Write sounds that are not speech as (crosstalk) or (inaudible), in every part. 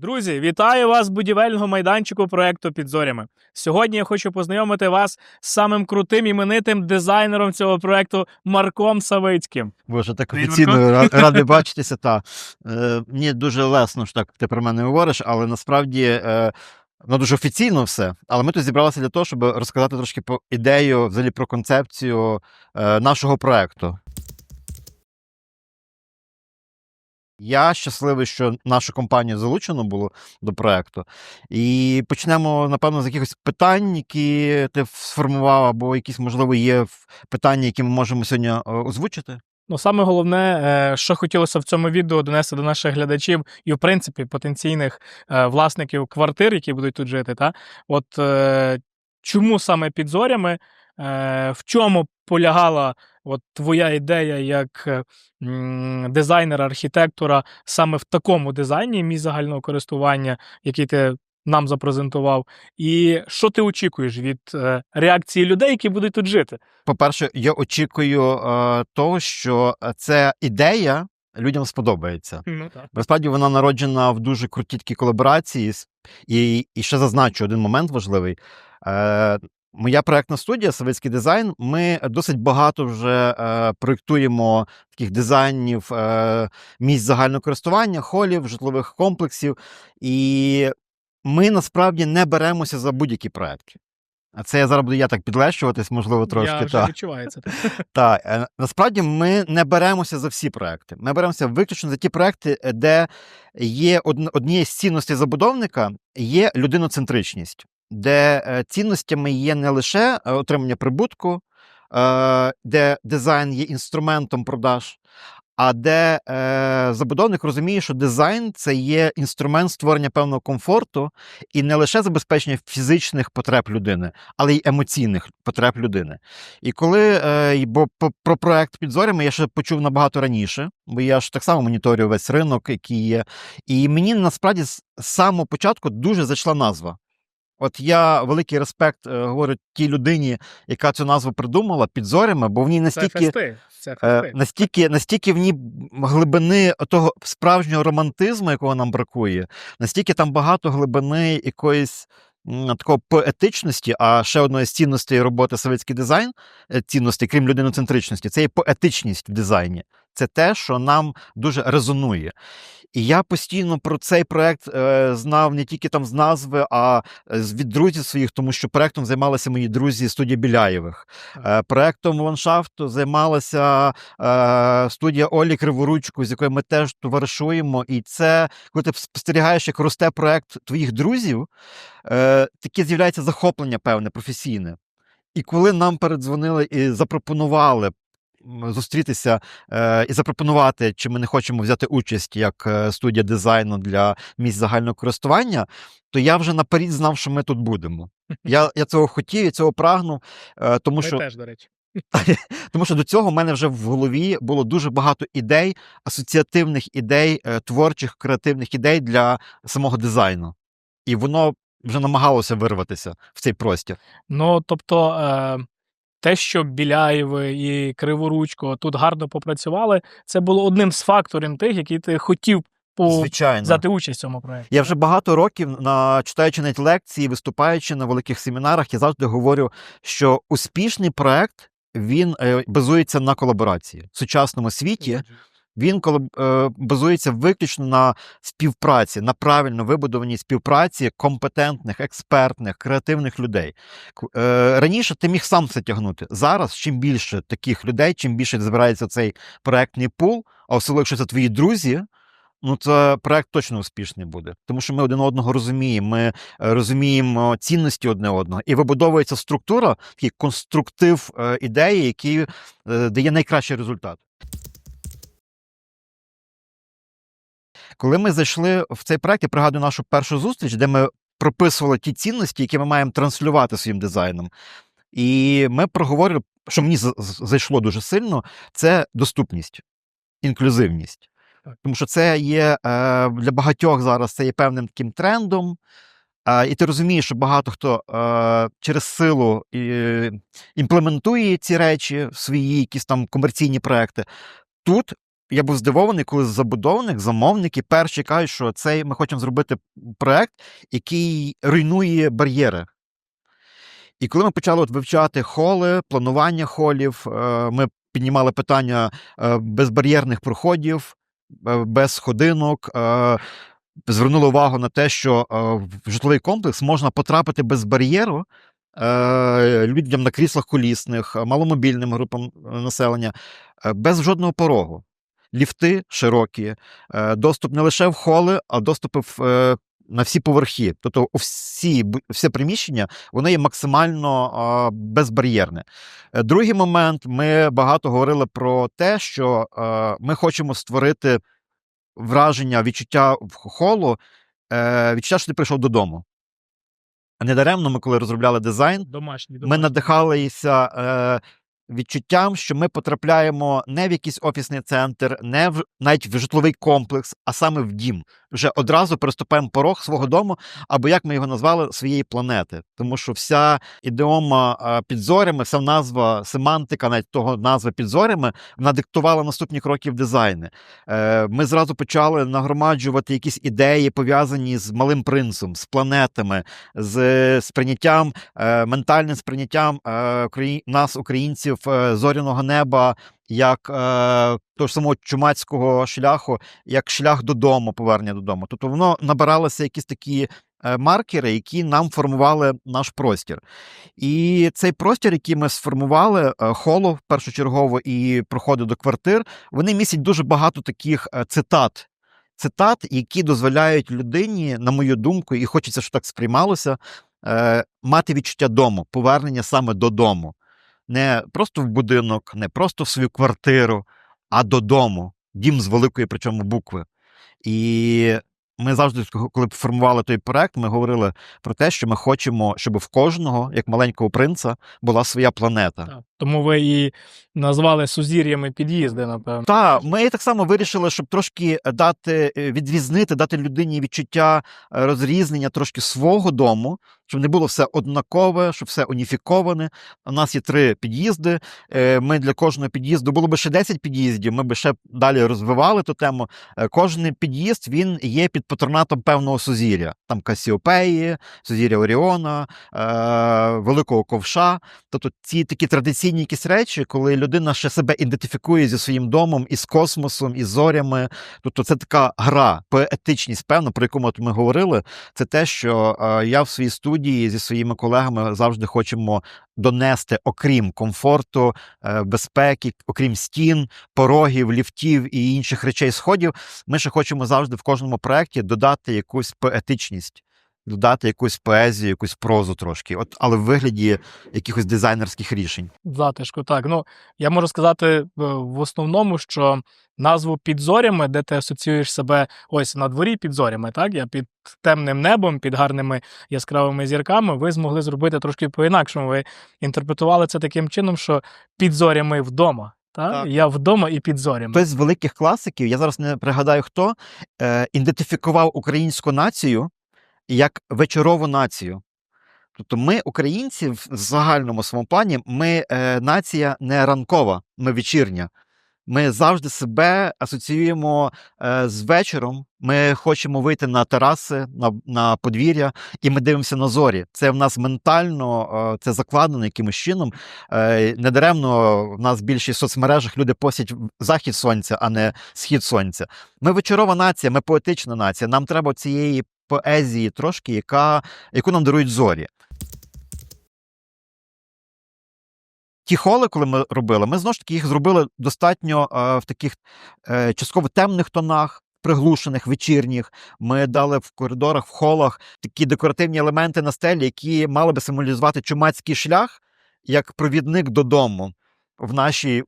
Друзі, вітаю вас з будівельного майданчику проекту Підзорями. Сьогодні я хочу познайомити вас з самим крутим іменитим дизайнером цього проекту Марком Савицьким. Боже, так офіційно радий (laughs) бачитися. Та. Е, мені дуже лесно, що так ти про мене говориш, але насправді е, ну, дуже офіційно все. Але ми тут зібралися для того, щоб розказати трошки про ідею, взагалі про концепцію е, нашого проекту. Я щасливий, що нашу компанію залучено було до проекту. І почнемо, напевно, з якихось питань, які ти сформував, або якісь, можливо, є питання, які ми можемо сьогодні е, озвучити. Ну, саме головне, е, що хотілося в цьому відео донести до наших глядачів і, в принципі, потенційних е, власників квартир, які будуть тут жити. Та? От чому саме під зорями, в чому полягала от твоя ідея як е, дизайнера, архітектора саме в такому дизайні місць загального користування, який ти нам запрезентував, і що ти очікуєш від е, реакції людей, які будуть тут жити? По-перше, я очікую е, того, що ця ідея людям сподобається. Ну так. Насправді вона народжена в дуже крутіткій колаборації. І, і ще зазначу один момент важливий. Е, моя проектна студія Савицький дизайн. Ми досить багато вже е, проєктуємо таких дизайнів е, місць загального користування, холів, житлових комплексів. І ми насправді не беремося за будь-які проекти. А це я зараз буду я так підлещуватись, можливо, трошки. Я вже це. Так, е, насправді ми не беремося за всі проекти. Ми беремося виключно за ті проекти, де є одн- однією з цінностей забудовника є людиноцентричність, де е, цінностями є не лише е, отримання прибутку, е, де дизайн є інструментом продаж. А де забудовник розуміє, що дизайн це є інструмент створення певного комфорту і не лише забезпечення фізичних потреб людини, але й емоційних потреб людини. І коли бо про проект під зорями я ще почув набагато раніше, бо я ж так само моніторю весь ринок, який є. І мені насправді з самого початку дуже зайшла назва. От я великий респект е, говорю тій людині, яка цю назву придумала під зорями, бо в ній настільки. фести. Це Е, настільки, настільки в ній глибини того справжнього романтизму, якого нам бракує, настільки там багато глибини якоїсь м, такого поетичності, а ще одної з цінностей роботи совєтський дизайн, е, цінностей, крім людиноцентричності, це є поетичність в дизайні. Це те, що нам дуже резонує. І я постійно про цей проект е, знав не тільки там з назви, а е, від друзів своїх, тому що проектом займалися мої друзі студії Біляєвих. Е, проектом ландшафту займалася е, студія Олі Криворучко, з якою ми теж товаришуємо. І це, коли ти спостерігаєш, як росте проект твоїх друзів, е, таке з'являється захоплення певне професійне. І коли нам передзвонили і запропонували зустрітися е, і запропонувати, чи ми не хочемо взяти участь як е, студія дизайну для місць загального користування, то я вже наперед знав, що ми тут будемо. Я, я цього хотів, я цього прагнув, е, тому Ми що теж, до речі. (laughs) тому що до цього в мене вже в голові було дуже багато ідей, асоціативних ідей, е, творчих, креативних ідей для самого дизайну. І воно вже намагалося вирватися в цей простір. Ну, тобто, те, що Біляєви і Криворучко тут гарно попрацювали, це було одним з факторів тих, які ти хотів по... Звичайно. взяти участь в цьому проєкті. Я вже багато років, на, читаючи навіть лекції, виступаючи на великих семінарах, я завжди говорю, що успішний проект він е, базується на колаборації. В сучасному світі він колаб- е, базується виключно на співпраці, на правильно вибудованій співпраці компетентних, експертних, креативних людей. Е, раніше ти міг сам це тягнути. Зараз, чим більше таких людей, чим більше збирається цей проектний пул, а особливо, якщо це твої друзі. Ну, це проект точно успішний буде, тому що ми один одного розуміємо. Ми е, розуміємо цінності одне одного, і вибудовується структура, такий конструктив ідеї, який дає найкращий результат. Коли ми зайшли в цей проект, я пригадую нашу першу зустріч, де ми прописували ті цінності, які ми маємо транслювати своїм дизайном. І ми проговорили, що мені зайшло дуже сильно, це доступність, інклюзивність. Тому що це є е, для багатьох зараз це є певним таким трендом. І ти розумієш, що багато хто е, через силу імплементує ці речі в свої якісь там комерційні проекти. Тут я був здивований, коли забудовник, замовники перші кажуть, що цей ми хочемо зробити проект, який руйнує бар'єри. І коли ми почали от вивчати холи, планування холів, е, ми піднімали питання е, безбар'єрних проходів, е, без сходинок. Звернули увагу на те, що в житловий комплекс можна потрапити без бар'єру людям на кріслах колісних, маломобільним групам населення, без жодного порогу. Ліфти широкі, е, доступ не лише в холи, а доступи в, е, на всі поверхи. Тобто всі, все приміщення воно є максимально е, безбар'єрне. Другий момент, ми багато говорили про те, що е, ми хочемо створити враження, відчуття в холу, е, відчуття, що ти прийшов додому. Недаремно ми, коли розробляли дизайн, Домашній, ми надихалися е, відчуттям, що ми потрапляємо не в якийсь офісний центр, не в навіть в житловий комплекс, а саме в дім. Вже одразу переступаємо порог свого дому, або як ми його назвали, своєї планети. Тому що вся ідеома е, під зорями, вся назва, семантика навіть того назви під зорями, вона диктувала наступні кроки в дизайні. Е, Ми зразу почали нагромаджувати якісь ідеї, пов'язані з малим принцем, з планетами, з сприйняттям, е, ментальним сприйняттям нас, українців, е, зоряного неба, як е, того ж самого чумацького шляху, як шлях додому, повернення додому. Тобто воно набиралося якісь такі. е, Маркери, які нам формували наш простір. І цей простір, який ми сформували, холо першочергово і проходи до квартир, вони містять дуже багато таких цитат. Цитат, які дозволяють людині, на мою думку, і хочеться, щоб так сприймалося, мати відчуття дому, повернення саме додому. Не просто в будинок, не просто в свою квартиру, а додому. Дім з великої, причому букви. І ми завжди, коли формували той проект, ми говорили про те, що ми хочемо, щоб в кожного, як маленького принца, була своя планета. Тому ви і назвали сузір'ями під'їзди, напевно. Так, ми так само вирішили, щоб трошки дати е, відрізнити, дати людині відчуття е, розрізнення трошки свого дому, щоб не було все однакове, щоб все уніфіковане. У нас є три під'їзди. е, Ми для кожного під'їзду було б ще 10 під'їздів. Ми б ще далі розвивали ту тему. Кожен під'їзд він є під патронатом певного сузір'я. Там Касіопеї, сузір'я Оріона, Великого Ковша. Тобто ці такі традиційні якісь речі, коли людина ще себе ідентифікує зі своїм домом, із космосом, із зорями. Тобто це така гра, поетичність, певно, про яку ми говорили. Це те, що е, я в своїй студії зі своїми колегами завжди хочемо донести, окрім комфорту, е, безпеки, окрім стін, порогів, ліфтів і інших речей сходів. Ми ще хочемо завжди в кожному проєкті додати якусь поетичність. Додати якусь поезію, якусь прозу трошки, от, але в вигляді якихось дизайнерських рішень. Затишку, так. Ну, я можу сказати е, в основному, що назву під зорями, де ти асоціюєш себе ось на дворі під зорями, так? Я під темним небом, під гарними яскравими зірками, ви змогли зробити трошки по-інакшому. Ви інтерпретували це таким чином, що під зорями вдома. Так? Так. Я вдома і під зорями. Хтось з великих класиків, я зараз не пригадаю хто, е, ідентифікував українську націю як вечорову націю. Тобто ми, українці, в загальному своєму плані, ми е, нація не ранкова, ми вечірня. Ми завжди себе асоціюємо е, з вечором. Ми хочемо вийти на тераси, на, на подвір'я, і ми дивимося на зорі. Це в нас ментально, е, це закладено якимось чином. Е, недаремно в нас в більшість соцмережах люди постять захід сонця, а не схід сонця. Ми вечорова нація, ми поетична нація. Нам треба цієї поезії трошки, яка, яку нам дарують зорі. Ті холи, коли ми робили, ми знову ж таки їх зробили достатньо е, в таких е, частково темних тонах, приглушених, вечірніх. Ми дали в коридорах, в холах такі декоративні елементи на стелі, які мали би символізувати чумацький шлях як провідник додому в нашій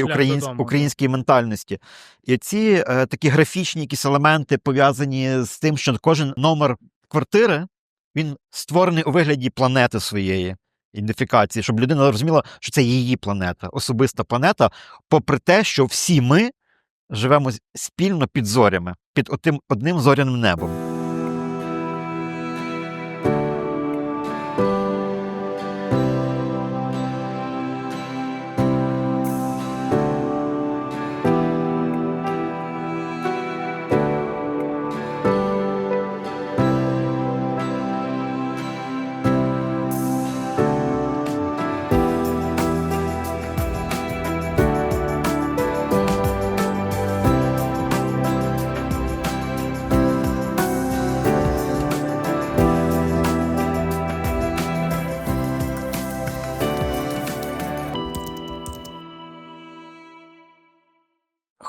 Шлях українсь- українській ментальності. І ці е, такі графічні якісь елементи пов'язані з тим, що кожен номер квартири він створений у вигляді планети своєї ідентифікації, щоб людина розуміла, що це її планета, особиста планета, попри те, що всі ми живемо спільно під зорями, під отим одним зоряним небом.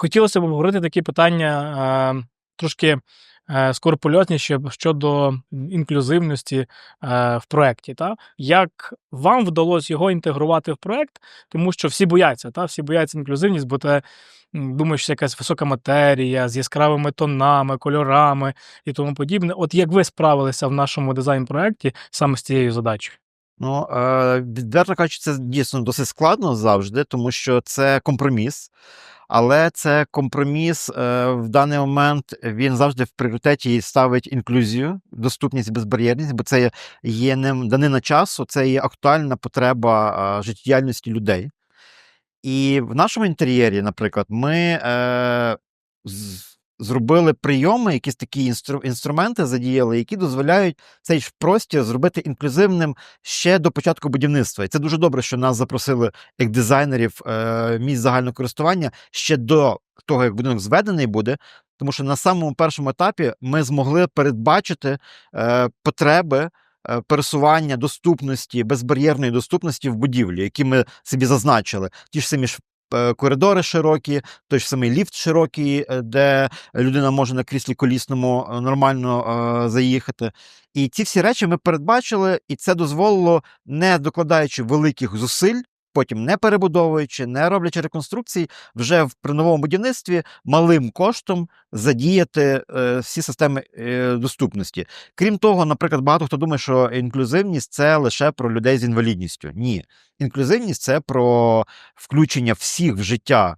Хотілося б обговорити такі питання е, трошки е, скорпульозніші щодо інклюзивності е, в проєкті. Як вам вдалося його інтегрувати в проєкт, тому що всі бояться, та? всі бояться інклюзивність, бо те м, думають, що якась висока матерія з яскравими тонами, кольорами і тому подібне. От як ви справилися в нашому дизайн-проєкті саме з цією задачею? Ну, відверто кажучи, це дійсно досить складно завжди, тому що це компроміс. Але це компроміс е, в даний момент він завжди в пріоритеті ставить інклюзію, доступність, безбар'єрність, бо це є- не данина часу, це є актуальна потреба е, життєдіяльності людей. І в нашому інтер'єрі, наприклад, ми е, зробили прийоми, якісь такі інстру, інструменти задіяли, які дозволяють цей ж простір зробити інклюзивним ще до початку будівництва. І це дуже добре, що нас запросили як дизайнерів е, місць загального користування ще до того, як будинок зведений буде. Тому що на самому першому етапі ми змогли передбачити е, потреби е, пересування доступності, безбар'єрної доступності в будівлі, які ми собі зазначили. Ті ж самі ж коридори широкі, той ж самий ліфт широкий, е, де людина може на кріслі колісному е, нормально е, заїхати. І ці всі речі ми передбачили, і це дозволило, не докладаючи великих зусиль. Потім не перебудовуючи, не роблячи реконструкцій, вже при новому будівництві малим коштом задіяти е, всі системи е, доступності. Крім того, наприклад, багато хто думає, що інклюзивність це лише про людей з інвалідністю. Ні, інклюзивність це про включення всіх в життя.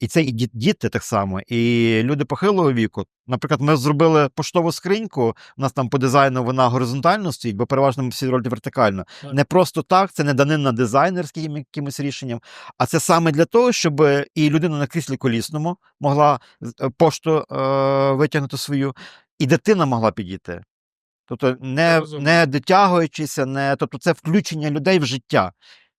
І це і діти так само, і люди похилого віку. Наприклад, ми зробили поштову скриньку. У нас там по дизайну вона горизонтально стоїть, бо переважно ми всі роблять вертикально. Так. Не просто так, це не данина дизайнерським якимось рішенням, а це саме для того, щоб і людина на кріслі колісному могла е, пошту е, витягнути свою, і дитина могла підійти. Тобто, не, не дотягуючися, не, тобто це включення людей в життя.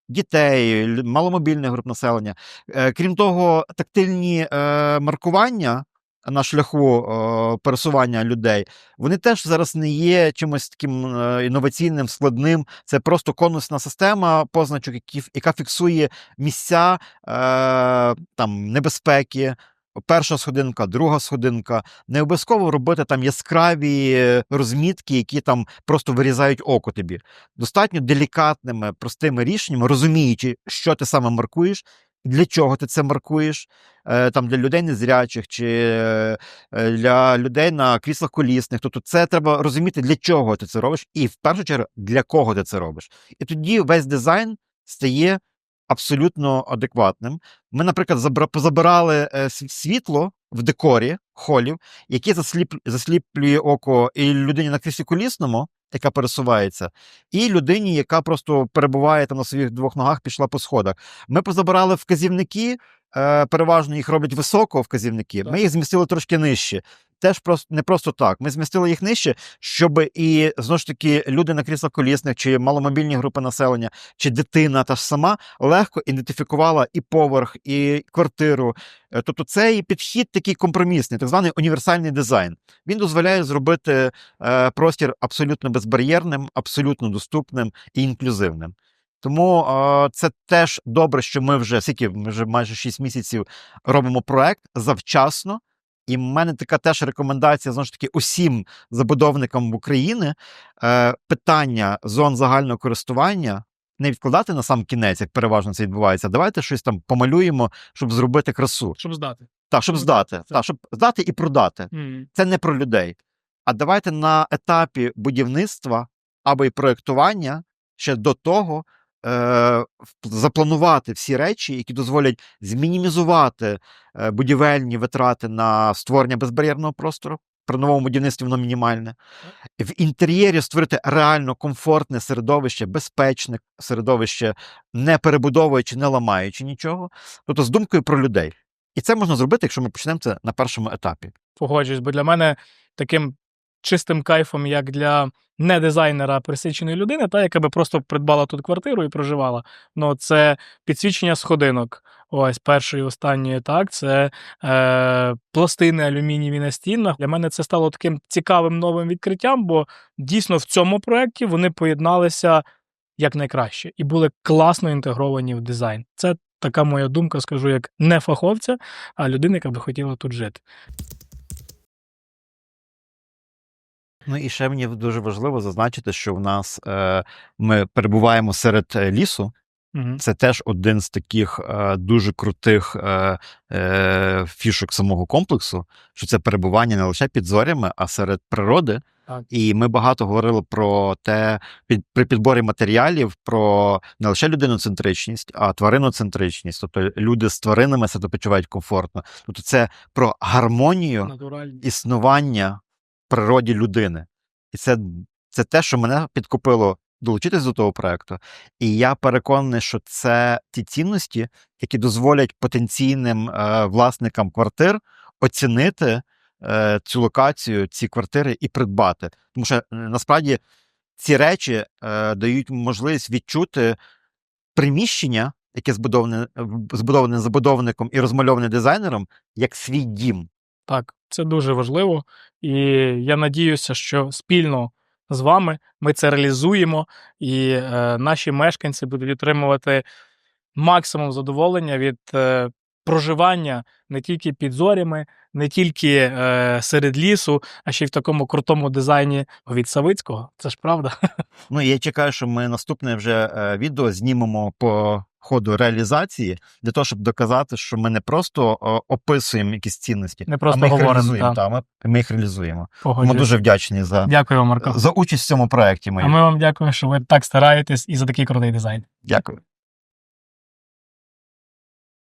Дітей, маломобільних груп населення. Е, крім того, тактильні е, маркування на шляху е, пересування людей, вони теж зараз не є чимось таким інноваційним, складним. Це просто конусна система позначок, яка фіксує місця там, небезпеки. Перша сходинка, друга сходинка. Не обов'язково робити там яскраві е, розмітки, які там просто вирізають око тобі. Достатньо делікатними, простими рішеннями, розуміючи, що ти саме маркуєш, для чого ти це маркуєш, е, там для людей незрячих чи е, для людей на кріслах колісних. Тобто, це треба розуміти, для чого ти це робиш, і в першу чергу для кого ти це робиш. І тоді весь дизайн стає абсолютно адекватним. Ми, наприклад, позабирали е, світло в декорі холів, яке засліплює око і людині на кріслі колісному, яка пересувається, і людині, яка просто перебуває там на своїх двох ногах, пішла по сходах. Ми позабирали вказівники, е, переважно їх роблять високо вказівники. Ми їх змістили трошки нижче. Теж просто не просто так. Ми змістили їх нижче, щоб і знову ж таки люди на кріслах колісних, чи маломобільні групи населення, чи дитина та ж сама легко ідентифікувала і поверх, і квартиру. Е, Тобто цей підхід такий компромісний, так званий універсальний дизайн. Він дозволяє зробити е, простір абсолютно безбар'єрним, абсолютно доступним і інклюзивним. Тому е, це теж добре, що ми вже скільки, ми вже майже 6 місяців робимо проект завчасно. І в мене така теж рекомендація знову ж таки усім забудовникам України е, питання зон загального користування не відкладати на сам кінець, як переважно це відбувається. Давайте щось там помалюємо, щоб зробити красу. Щоб здати. Так, щоб здати. Так, щоб здати і продати. М. Це не про людей. А давайте на етапі будівництва або й проєктування ще до того в- запланувати всі речі, які дозволять змінімізувати е, будівельні витрати на створення безбар'єрного простору. При новому будівництві воно мінімальне. В інтер'єрі створити реально комфортне середовище, безпечне середовище, не перебудовуючи, не ламаючи нічого. Тобто з думкою про людей. І це можна зробити, якщо ми почнемо це на першому етапі. Погоджуюсь, бо для мене таким чистим кайфом, як для не дизайнера, пересіченої людини, та яка би просто придбала тут квартиру і проживала. Ну, це підсвічення сходинок. Ось першої і останньої, так, це е, пластини алюмінієві на стінах. Для мене це стало таким цікавим новим відкриттям, бо дійсно в цьому проєкті вони поєдналися як найкраще і були класно інтегровані в дизайн. Це така моя думка, скажу, як не фаховця, а людина, яка би хотіла тут жити. Ну і ще мені дуже важливо зазначити, що в нас е, ми перебуваємо серед е, лісу. Це теж один з таких е, дуже крутих е, е, фішок самого комплексу, що це перебування не лише під зорями, а серед природи. Так. І ми багато говорили про те під при підборі матеріалів, про не лише людиноцентричність, а твариноцентричність. Тобто люди з тваринами себе почувають комфортно. Тобто це про гармонію Натуральні. існування природі людини. І це, це те, що мене підкупило долучитись до того проекту. І я переконаний, що це ті цінності, які дозволять потенційним е, власникам квартир оцінити е, цю локацію, ці квартири і придбати. Тому що е, насправді ці речі е, дають можливість відчути приміщення, яке збудоване, збудоване забудовником і розмальоване дизайнером, як свій дім. Так, це дуже важливо. І я надіюся, що спільно з вами ми це реалізуємо, і е, наші мешканці будуть отримувати максимум задоволення від е, проживання не тільки під зорями, не тільки е, серед лісу, а ще й в такому крутому дизайні від Савицького. Це ж правда. (laughs) Ну я чекаю, що ми наступне вже е, відео знімемо по ходу реалізації для того, щоб доказати, що ми не просто о, описуємо якісь цінності, Не просто а ми їх говоримо, реалізуємо. та. Та, ми, ми їх реалізуємо. Ми дуже вдячні за, Дякую Марко. за участь в цьому проєкті. А ми вам дякуємо, що ви так стараєтесь і за такий крутий дизайн. Дякую.